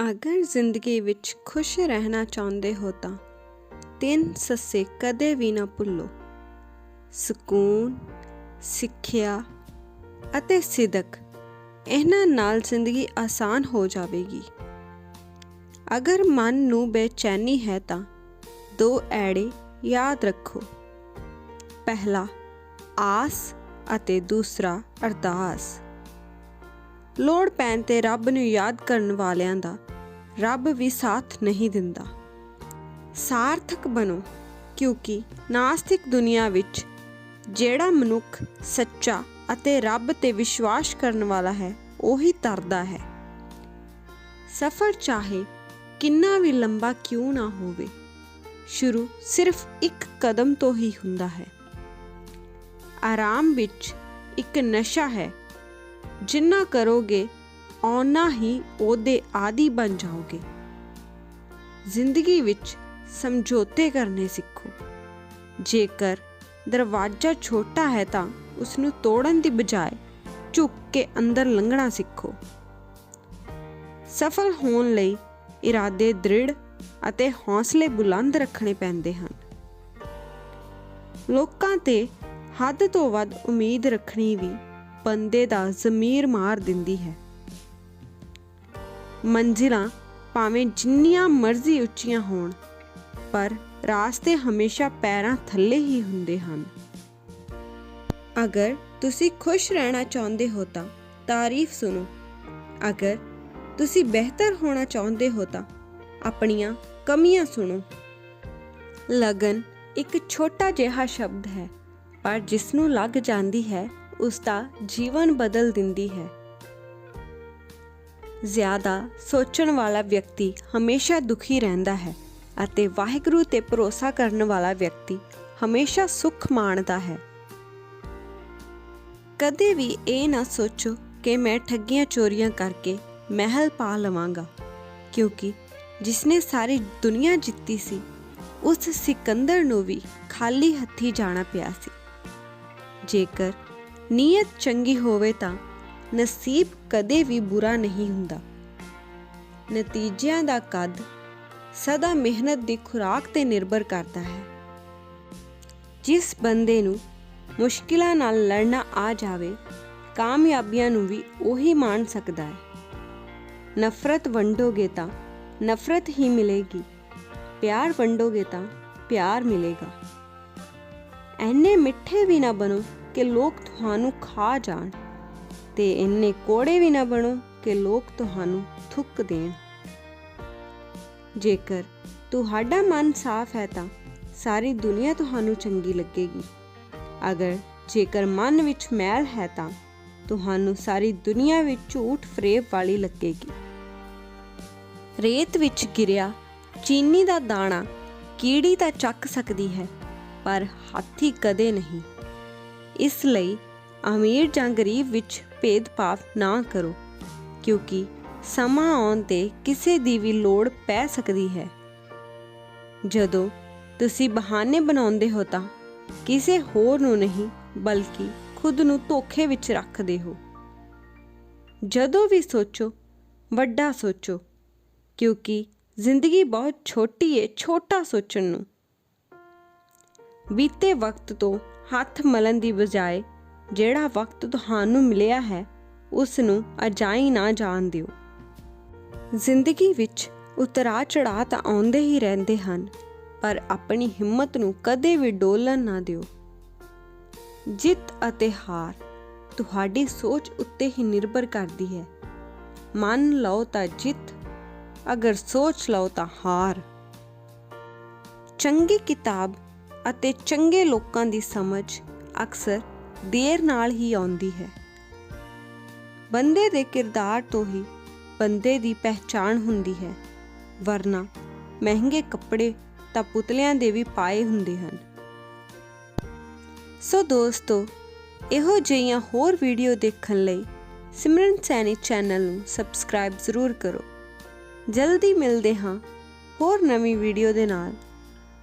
ਅਗਰ ਜ਼ਿੰਦਗੀ ਵਿੱਚ ਖੁਸ਼ ਰਹਿਣਾ ਚਾਹੁੰਦੇ ਹੋ ਤਾਂ ਤਿੰਨ ਸੱਸੇ ਕਦੇ ਵੀ ਨਾ ਭੁੱਲੋ। ਸਕੂਨ, ਸਿੱਖਿਆ ਅਤੇ ਸਿਦਕ, ਇਹਨਾਂ ਨਾਲ ਜ਼ਿੰਦਗੀ ਆਸਾਨ ਹੋ ਜਾਵੇਗੀ। ਅਗਰ ਮਨ ਨੂੰ ਬੇਚੈਨੀ ਹੈ ਤਾਂ ਦੋ ਐੜੇ ਯਾਦ ਰੱਖੋ। ਪਹਿਲਾ, ਆਸ ਅਤੇ ਦੂਸਰਾ, ਅਰਦਾਸ। ਲੋੜ ਪੈਣ ਤੇ ਰੱਬ ਨੂੰ ਯਾਦ ਕਰਨ ਵਾਲਿਆਂ ਦਾ ਰੱਬ ਵੀ ਸਾਥ ਨਹੀਂ ਦਿੰਦਾ। ਸਾਰਥਕ ਬਣੋ, ਕਿਉਂਕਿ ਨਾਸਤਿਕ ਦੁਨੀਆ ਵਿੱਚ ਜਿਹੜਾ ਮਨੁੱਖ ਸੱਚਾ ਅਤੇ ਰੱਬ ਤੇ ਵਿਸ਼ਵਾਸ ਕਰਨ ਵਾਲਾ ਹੈ, ਉਹੀ ਤਰਦਾ ਹੈ। ਸਫ਼ਰ ਚਾਹੇ ਕਿੰਨਾ ਵੀ ਲੰਬਾ ਕਿਉਂ ਨਾ ਹੋਵੇ, ਸ਼ੁਰੂ ਸਿਰਫ ਇੱਕ ਕਦਮ ਤੋਂ ਹੀ ਹੁੰਦਾ ਹੈ। ਆਰਾਮ ਵਿੱਚ ਇੱਕ ਨਸ਼ਾ ਹੈ ਜਿੰਨਾ ਕਰੋਗੇ, ਓਨਾ ਹੀ ਉਹਦੇ ਆਦੀ ਬਣ ਜਾਓਗੇ। ਜ਼ਿੰਦਗੀ ਵਿੱਚ ਸਮਝੌਤੇ ਕਰਨੇ ਸਿੱਖੋ। ਜੇਕਰ ਦਰਵਾਜ਼ਾ ਛੋਟਾ ਹੈ ਤਾਂ ਉਸ ਨੂੰ ਤੋੜਨ ਦੀ ਬਜਾਏ ਝੁੱਕ ਕੇ ਅੰਦਰ ਲੰਘਣਾ ਸਿੱਖੋ। ਸਫਲ ਹੋਣ ਲਈ ਇਰਾਦੇ ਦ੍ਰਿੜ ਅਤੇ ਹੌਸਲੇ ਬੁਲੰਦ ਰੱਖਣੇ ਪੈਂਦੇ ਹਨ। ਲੋਕਾਂ ਤੇ ਹੱਦ ਤੋਂ ਵੱਧ ਉਮੀਦ ਰੱਖਣੀ ਵੀ ਬੰਦੇ ਦਾ ਜ਼ਮੀਰ ਮਾਰ ਦਿੰਦੀ ਹੈ। ਮੰਜ਼ਿਲਾਂ ਭਾਵੇਂ ਜਿੰਨੀਆਂ ਮਰਜ਼ੀ ਉੱਚੀਆਂ ਹੋਣ, ਪਰ ਰਾਸਤੇ ਹਮੇਸ਼ਾ ਪੈਰਾਂ ਥੱਲੇ ਹੀ ਹੁੰਦੇ ਹਨ। ਅਗਰ ਤੁਸੀਂ ਖੁਸ਼ ਰਹਿਣਾ ਚਾਹੁੰਦੇ ਹੋ ਤਾਂ ਤਾਰੀਫ ਸੁਣੋ। ਅਗਰ ਤੁਸੀਂ ਬਿਹਤਰ ਹੋਣਾ ਚਾਹੁੰਦੇ ਹੋ ਤਾਂ ਆਪਣੀਆਂ ਕਮੀਆਂ ਸੁਣੋ। ਲਗਨ ਇੱਕ ਛੋਟਾ ਜਿਹਾ ਸ਼ਬਦ ਹੈ, ਪਰ ਜਿਸ ਨੂੰ ਲੱਗ ਜਾਂਦੀ ਹੈ ਉਸ ਦਾ ਜੀਵਨ ਬਦਲ ਦਿੰਦੀ ਹੈ। ਜ਼ਿਆਦਾ ਸੋਚਣ ਵਾਲਾ ਵਿਅਕਤੀ ਹਮੇਸ਼ਾ ਦੁਖੀ ਰਹਿੰਦਾ ਹੈ ਅਤੇ ਵਾਹਿਗੁਰੂ ਤੇ ਭਰੋਸਾ ਕਰਨ ਵਾਲਾ ਵਿਅਕਤੀ ਹਮੇਸ਼ਾ ਸੁੱਖ ਮਾਣਦਾ ਹੈ। ਕਦੇ ਵੀ ਇਹ ਨਾ ਸੋਚੋ ਕਿ ਮੈਂ ਠੱਗੀਆਂ ਚੋਰੀਆਂ ਕਰਕੇ ਮਹਿਲ ਪਾ ਲਵਾਂਗਾ, ਕਿਉਂਕਿ ਜਿਸਨੇ ਸਾਰੀ ਦੁਨੀਆ ਜਿੱਤੀ ਸੀ, ਉਸ ਸਿਕੰਦਰ ਨੂੰ ਵੀ ਖਾਲੀ ਹੱਥੀ ਜਾਣਾ ਪਿਆ ਸੀ। ਜੇਕਰ ਨੀਅਤ ਚੰਗੀ ਹੋਵੇ ਤਾਂ ਨਸੀਬ ਕਦੇ ਵੀ ਬੁਰਾ ਨਹੀਂ ਹੁੰਦਾ। ਨਤੀਜਿਆਂ ਦਾ ਕੱਦ ਸਦਾ ਮਿਹਨਤ ਦੀ ਖੁਰਾਕ ਤੇ ਨਿਰਭਰ ਕਰਦਾ ਹੈ। ਜਿਸ ਬੰਦੇ ਨੂੰ ਮੁਸ਼ਕਿਲਾਂ ਨਾਲ ਲੜਨਾ ਆ ਜਾਵੇ, ਕਾਮਯਾਬੀਆਂ ਨੂੰ ਵੀ ਉਹੀ ਮਾਣ ਸਕਦਾ ਹੈ। ਨਫ਼ਰਤ ਵੰਡੋਗੇ ਤਾਂ ਨਫ਼ਰਤ ਹੀ ਮਿਲੇਗੀ, ਪਿਆਰ ਵੰਡੋਗੇ ਤਾਂ ਪਿਆਰ ਮਿਲੇਗਾ। ਐਨੇ ਮਿੱਠੇ ਵੀ ਨਾ ਬਣੋ ਕਿ ਲੋਕ ਤੁਹਾਨੂੰ ਖਾ ਜਾਣ ਤੇ ਇੰਨੇ ਕੋੜੇ ਵੀ ਨਾ ਬਣੋ ਕਿ ਲੋਕ ਤੁਹਾਨੂੰ ਥੁੱਕ ਦੇਣ। ਜੇਕਰ ਤੁਹਾਡਾ ਮਨ ਸਾਫ਼ ਹੈ ਤਾਂ ਸਾਰੀ ਦੁਨੀਆ ਤੁਹਾਨੂੰ ਚੰਗੀ ਲੱਗੇਗੀ। ਅਗਰ ਜੇਕਰ ਮਨ ਵਿੱਚ ਮੈਲ ਹੈ ਤਾਂ ਤੁਹਾਨੂੰ ਸਾਰੀ ਦੁਨੀਆ ਵਿੱਚ ਝੂਠ ਫਰੇਬ ਵਾਲੀ ਲੱਗੇਗੀ। ਰੇਤ ਵਿੱਚ ਗਿਰਿਆ ਚੀਨੀ ਦਾ ਦਾਣਾ ਕੀੜੀ ਤਾਂ ਚੱਕ ਸਕਦੀ ਹੈ, ਪਰ ਹਾਥੀ ਕਦੇ ਨਹੀਂ। ਇਸ ਲਈ ਅਮੀਰ ਜਾਂ ਗਰੀਬ ਵਿੱਚ ਭੇਦਭਾਵ ਨਾ ਕਰੋ, ਕਿਉਂਕਿ ਸਮਾਂ ਆਉਣ ਤੇ ਕਿਸੇ ਦੀ ਵੀ ਲੋੜ ਪੈ ਸਕਦੀ ਹੈ। ਜਦੋਂ ਤੁਸੀਂ ਬਹਾਨੇ ਬਣਾਉਂਦੇ ਹੋ ਤਾਂ ਕਿਸੇ ਹੋਰ ਨੂੰ ਨਹੀਂ, ਬਲਕਿ ਖੁਦ ਨੂੰ ਧੋਖੇ ਵਿੱਚ ਰੱਖਦੇ ਹੋ। ਜਦੋਂ ਵੀ ਸੋਚੋ, ਵੱਡਾ ਸੋਚੋ, ਕਿਉਂਕਿ ਜ਼ਿੰਦਗੀ ਬਹੁਤ ਛੋਟੀ ਏ, ਛੋਟਾ ਸੋਚਣ ਨੂੰ। ਬੀਤੇ ਵਕਤ ਤੋਂ ਹੱਥ ਮਲਣ ਦੀ ਬਜਾਏ ਜਿਹੜਾ ਵਕਤ ਤੁਹਾਨੂੰ ਮਿਲਿਆ ਹੈ ਉਸ ਨੂੰ ਅਜਾਈ ਨਾ ਜਾਣ ਦਿਓ। ਜ਼ਿੰਦਗੀ ਵਿੱਚ ਉਤਰਾ ਚੜਾ ਤਾਂ ਆਉਂਦੇ ਹੀ ਰਹਿੰਦੇ ਹਨ, ਪਰ ਆਪਣੀ ਹਿੰਮਤ ਨੂੰ ਕਦੇ ਵੀ ਡੋਲਣ ਨਾ ਦਿਓ। ਜਿੱਤ ਅਤੇ ਹਾਰ ਤੁਹਾਡੀ ਸੋਚ ਉੱਤੇ ਹੀ ਨਿਰਭਰ ਕਰਦੀ ਹੈ। ਮੰਨ ਲਓ ਤਾਂ ਜਿੱਤ, ਅਗਰ ਸੋਚ ਲਓ ਤਾਂ ਹਾਰ। ਚੰਗੀ ਕਿਤਾਬ ਅਤੇ ਚੰਗੇ ਲੋਕਾਂ ਦੀ ਸਮਝ ਅਕਸਰ ਦੇਰ ਨਾਲ ਹੀ ਆਉਂਦੀ ਹੈ। ਬੰਦੇ ਦੇ ਕਿਰਦਾਰ ਤੋਂ ਹੀ ਬੰਦੇ ਦੀ ਪਹਿਚਾਣ ਹੁੰਦੀ ਹੈ, ਵਰਨਾ ਮਹਿੰਗੇ ਕੱਪੜੇ ਤਾਂ ਪੁਤਲਿਆਂ ਦੇ ਵੀ ਪਾਏ ਹੁੰਦੇ ਹਨ। ਸੋ ਦੋਸਤੋ, ਇਹੋ ਜਿਹੀਆਂ ਹੋਰ ਵੀਡੀਓ ਦੇਖਣ ਲਈ ਸਿਮਰਨ ਸੈਣੀ ਚੈਨਲ ਨੂੰ ਸਬਸਕ੍ਰਾਈਬ ਜ਼ਰੂਰ ਕਰੋ। ਜਲਦੀ ਮਿਲਦੇ ਹਾਂ ਹੋਰ ਨਵੀਂ ਵੀਡੀਓ ਦੇ ਨਾਲ।